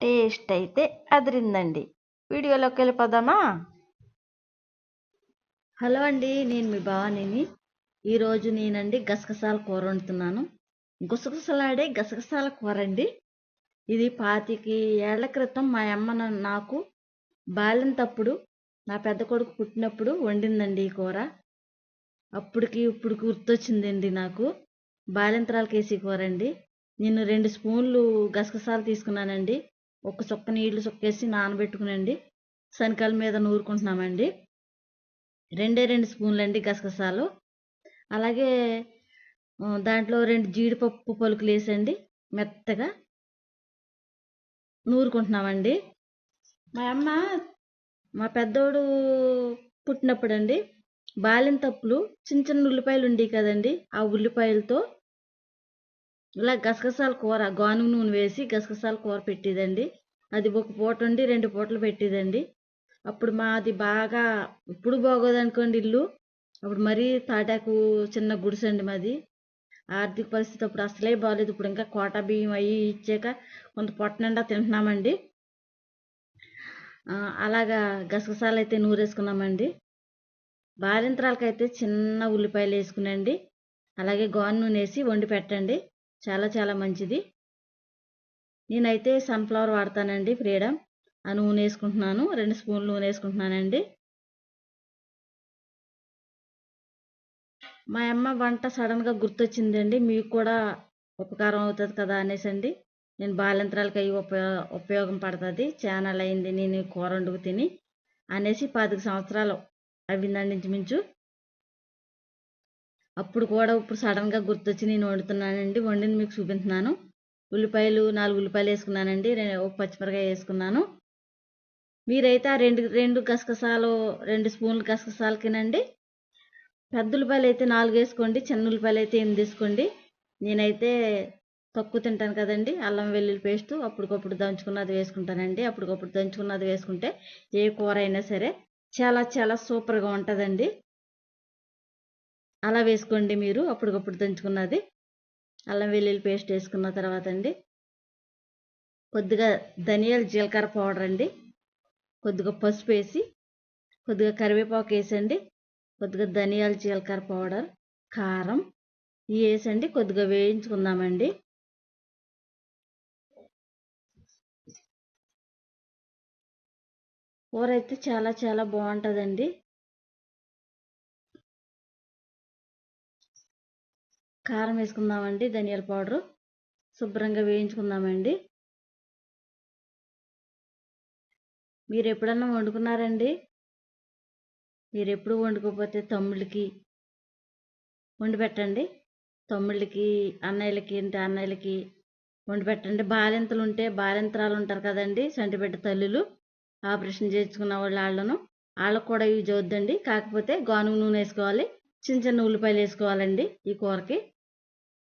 Taste అయితే అదిరిందండి. వీడియోలోకి వెళ్ళిపోదామా? హలో అండి నేను మీ భవానీని. ఈరోజు నేనండి గసగసాల కూర వండుతున్నాను. గుసగుసలాడే గసగసాల కూర అండి ఇది పాతికి ఏళ్ళ క్రితం మా అమ్మ నాకు బాలింతప్పుడు నా పెద్ద కొడుకు పుట్టినప్పుడు వండిందండి ఈ కూర. అప్పటికి ఇప్పుడు గుర్తొచ్చిందండి నాకు. బాలింతరాలకేసి కూర అండి నేను రెండు స్పూన్లు గసగసాలు తీసుకున్నానండి. ఒక చుక్క నీళ్ళు చుక్కేసి నానబెట్టుకునండి. శనకాల మీద నూరుకుంటున్నామండి. రెండే రెండు స్పూన్లు అండి గసగసాలు. అలాగే దాంట్లో రెండు జీడిపప్పు పలుకులు వేసండి మెత్తగా నూరుకుంటున్నామండి. మా అమ్మ మా పెద్దోడు పుట్టినప్పుడు అండి బాలింతప్పులు చిన్న చిన్న ఉల్లిపాయలు ఉండేవి కదండి. ఆ ఉల్లిపాయలతో ఇలా గసగసాల కూర గానుగ నూనె వేసి గసగసాల కూర పెట్టేదండి. అది ఒక పూట ఉండి రెండు పూటలు పెట్టేదండి. అప్పుడు మాది బాగా ఇప్పుడు బాగోదనుకోండి ఇల్లు. అప్పుడు మరీ తాటాకు చిన్న గుడిసండి మాది. ఆర్థిక పరిస్థితి అప్పుడు అసలే బాగాలేదు ఇప్పుడు ఇంకా కోట బియ్యం అవి ఇచ్చాక కొంత పొట్ట నిండా తింటున్నామండి. అలాగా గసగసాలు అయితే నూరేసుకున్నామండి. బాలింతరాలకైతే చిన్న ఉల్లిపాయలు వేసుకునండి. అలాగే గోన్ నూనె వేసి వండి పెట్టండి. చాలా చాలా మంచిది. నేనైతే సన్ఫ్లవర్ వాడతానండి ఫ్రీడమ్. ఆ నూనె వేసుకుంటున్నాను. రెండు స్పూన్లు నూనె వేసుకుంటున్నానండి. మా అమ్మ వంట సడన్గా గుర్తొచ్చిందండి. మీకు కూడా ఉపకారం అవుతుంది కదా అనేసండి. నేను బాలింతరాలకి అవి ఉపయోగ ఉపయోగం పడుతుంది. ఛానల్ అయింది. నేను కూర వండుకు తిని అనేసి పది సంవత్సరాలు అవిందండి ఇంచుమించు. అప్పుడు కూడా ఇప్పుడు సడన్గా గుర్తొచ్చి నేను వండుతున్నానండి. వండిని మీకు చూపిస్తున్నాను. ఉల్లిపాయలు నాలుగు ఉల్లిపాయలు వేసుకున్నానండి. రె- ఒక పచ్చిమిరకాయ వేసుకున్నాను. మీరైతే ఆ రెండు రెండు గసగసాలు రెండు స్పూన్లు గసగసాలకినండి. పెద్ద ఉల్లిపాయలు అయితే నాలుగు వేసుకోండి. చిన్న ఉల్లిపాయలు అయితే ఎనిమిది వేసుకోండి. నేనైతే తక్కువ తింటాను కదండి. అల్లం వెల్లుల్లి పేస్ట్ అప్పటికప్పుడు దంచుకున్నది వేసుకుంటానండి. అప్పటికప్పుడు దంచుకున్నది వేసుకుంటే ఏ కూర అయినా సరే చాలా చాలా సూపర్గా ఉంటుందండి. అలా వేసుకోండి మీరు అప్పటికప్పుడు దంచుకున్నది. అల్లం వెల్లుల్లి పేస్ట్ వేసుకున్న తర్వాత అండి కొద్దిగా ధనియాల జీలకర్ర పౌడర్ అండి కొద్దిగా పసుపు వేసి కొద్దిగా కరివేపాకు వేసండి కొద్దిగా ధనియాల జీలకర్ర పౌడర్ కారం ఇవి వేసండి కొద్దిగా వేయించుకుందామండి. కూర అయితే చాలా చాలా బాగుంటుందండి. కారం వేసుకుందామండి ధనియాల పౌడరు. శుభ్రంగా వేయించుకుందామండి. మీరు ఎప్పుడన్నా వండుకున్నారండి? మీరు ఎప్పుడు వండుకోకపోతే తమ్ముళ్ళకి వండి పెట్టండి. తమ్ముళ్ళకి అన్నయ్యలకి ఇంటి అన్నయ్యలకి వండి పెట్టండి. బాలింతలు ఉంటే బాలింతరాలు ఉంటారు కదండి సంటిబిడ్డ తల్లులు. ఆపరేషన్ చేయించుకున్న వాళ్ళు వాళ్ళను వాళ్ళకు కూడా యూజ్ అవుద్దండి. కాకపోతే గానుగ నూనె వేసుకోవాలి. చిన్న చిన్న ఉల్లిపాయలు వేసుకోవాలండి ఈ కూరకి.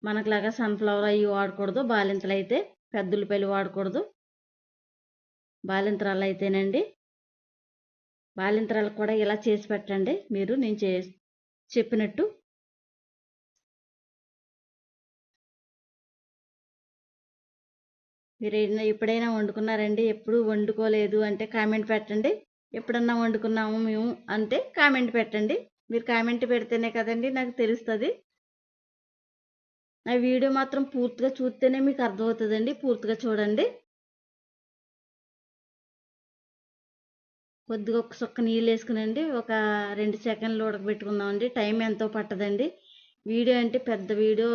మనకులాగా సన్ఫ్లవర్ అవి వాడకూడదు. బాలింతలు అయితే పెద్ద ఉల్లిపాయలు వాడకూడదు. బాలింతరాలు అయితేనండి బాలింతరాలు కూడా ఇలా చేసి పెట్టండి. మీరు నేను చే చెప్పినట్టు. మీరు ఎప్పుడైనా వండుకున్నారండి? ఎప్పుడు వండుకోలేదు అంటే కామెంట్ పెట్టండి. ఎప్పుడన్నా వండుకున్నాము మేము అంటే కామెంట్ పెట్టండి. మీరు కామెంట్ పెడితేనే కదండి నాకు తెలుస్తుంది. నా వీడియో మాత్రం పూర్తిగా చూస్తేనే మీకు అర్థమవుతుందండి. పూర్తిగా చూడండి. కొద్దిగా ఒక సుక్క నీళ్ళు వేసుకునండి. ఒక రెండు సెకండ్లు ఉడకబెట్టుకుందామండి. టైం ఎంతో పట్టదండి. వీడియో అంటే పెద్ద వీడియో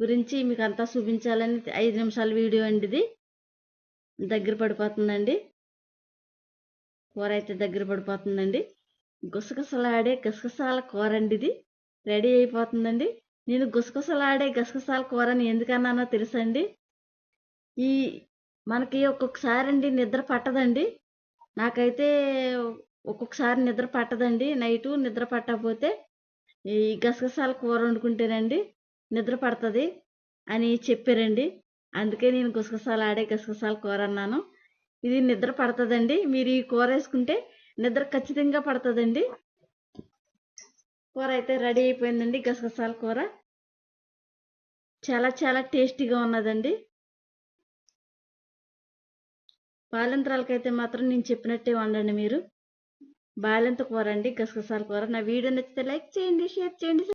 గురించి మీకు అంతా చూపించాలని ఐదు నిమిషాల వీడియో అండి ఇది. దగ్గర పడిపోతుందండి. కూర అయితే దగ్గర పడిపోతుందండి. గుసగుసలాడే గుసగుసాల కూర అండి ఇది. రెడీ అయిపోతుందండి. నేను గుసగుసలాడే గసగసాల కూరని ఎందుకన్నానో తెలుసండి? ఈ మనకి ఒక్కొక్కసారి అండి నిద్ర పట్టదండి. నాకైతే ఒక్కొక్కసారి నిద్ర పట్టదండి. నైటు నిద్ర పట్టకపోతే ఈ గసగసాల కూర వండుకుంటేనండి నిద్ర పడుతుంది అని చెప్పారండి. అందుకే నేను గుసగసాలు ఆడే గసగసాల కూర అన్నాను. ఇది నిద్ర పడుతుందండి. మీరు ఈ కూర వేసుకుంటే నిద్ర ఖచ్చితంగా పడుతుందండి. కూర అయితే రెడీ అయిపోయిందండి గసగసాల కూర. చాలా చాలా టేస్టీగా ఉన్నదండి. బాలింతరాలకైతే మాత్రం నేను చెప్పినట్టే వండండి మీరు. బాలింత కూర అండి గసగసాల కూర. నా వీడియో నచ్చితే లైక్ చేయండి షేర్ చేయండి